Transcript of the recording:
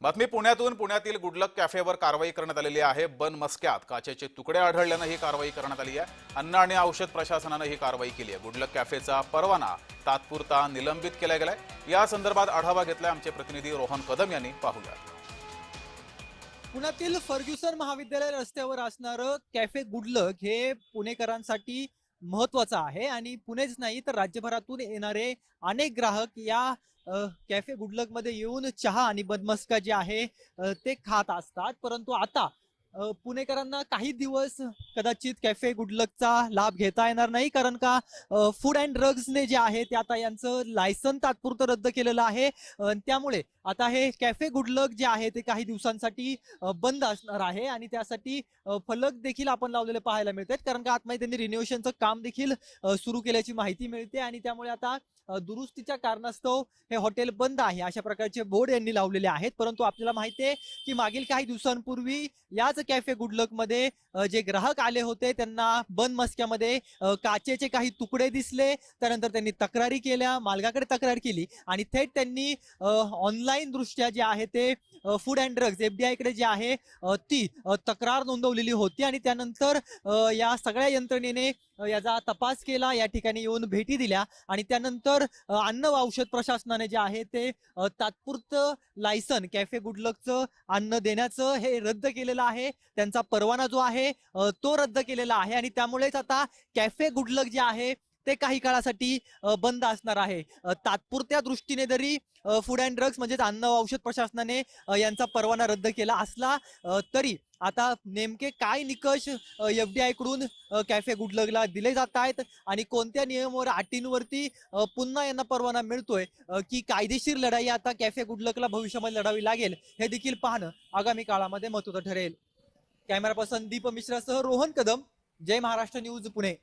बातमी पुण्यातून. पुण्यातील गुडलक कॅफेवर कारवाई करण्यात आलेली आहे. बन मस्क्यात काचेचे तुकडे आढळल्यानं ही कारवाई करण्यात आली आहे. अन्न आणि औषध प्रशासनानं ही कारवाई केली आहे. गुडलक कॅफेचा परवाना तात्पुरता निलंबित केला गेलाय. या संदर्भात आढावा घेतलाय आमचे प्रतिनिधी रोहन कदम यांनी. पाहूया. पुण्यातील फर्ग्युसन महाविद्यालय रस्त्यावर असणारं कॅफे गुडलक हे पुणेकरांसाठी महत्वाचं आहे आणि पुणेच नाही तर राज्यभरातून येणारे अनेक ग्राहक या कॅफे गुडलकमध्ये येऊन चहा आणि बदमस्का जे आहे ते खात असतात. परंतु आता पुणेकरांना काही दिवस कदाचित कॅफे गुडलकचा लाभ घेता येणार नाही कारण का फूड अँड ड्रग्जने जे आहे ते आता यांचं लायसन तात्पुरतं रद्द केलेलं आहे. त्यामुळे आता हे कॅफे गुडलक जे आहे ते काही दिवसांसाठी बंद असणार आहे आणि त्यासाठी फलक देखील आपण लावलेले पाहायला मिळतात. कारण का आतमध्ये त्यांनी रिन्युएशनचं काम देखील सुरू केल्याची माहिती मिळते आणि त्यामुळे आता दुरुस्तीच्या कारणास्तव हे हॉटेल बंद आहे अशा प्रकारचे बोर्ड यांनी लावलेले आहेत. परंतु आपल्याला माहिती आहे की मागील काही दिवसांपूर्वी याच कॅफे गुडलकमध्ये जे ग्राहक आले होते त्यांना बंद मस्क्यामध्ये काचेचे काही तुकडे दिसले. त्यानंतर त्यांनी तक्रारी केल्या मालकाकडे तक्रार केली आणि थेट त्यांनी ऑनलाईन दृष्ट्या जे आहे ते फूड अँड ड्रग्ज एफडीआयकडे जे आहे ती तक्रार नोंदवलेली होती आणि त्यानंतर या सगळ्या यंत्रणेने याचा तपास केला या ठिकाणी येऊन भेटी दिल्या आणि त्यानंतर अन्न व औषध प्रशासनाने जे आहे ते तात्पुरतं लायसन कॅफे गुडलकचं अन्न देण्याचं हे रद्द केलेलं आहे. त्यांचा परवाना जो आहे तो रद्द केलेला आहे आणि त्यामुळेच आता कॅफे गुडलक जे आहे ते काही काळासाठी बंद असणार आहे. तात्पुरत्या दृष्टीने जरी फूड अँड ड्रग्स म्हणजेच अन्न औषध प्रशासनाने यांचा परवाना रद्द केला असला तरी आता नेमके काय निकष एफ डी आयकडून कॅफे गुडलगला दिले जात आहेत आणि कोणत्या नियमावर अटींवरती पुन्हा यांना परवाना मिळतोय की कायदेशीर लढाई आता कॅफे गुडलकला भविष्यामध्ये लढावी लागेल हे देखील पाहणं आगामी काळामध्ये महत्वाचं ठरेल. कॅमेरा पर्सन दीप मिश्रासह रोहन कदम जय महाराष्ट्र न्यूज पुणे.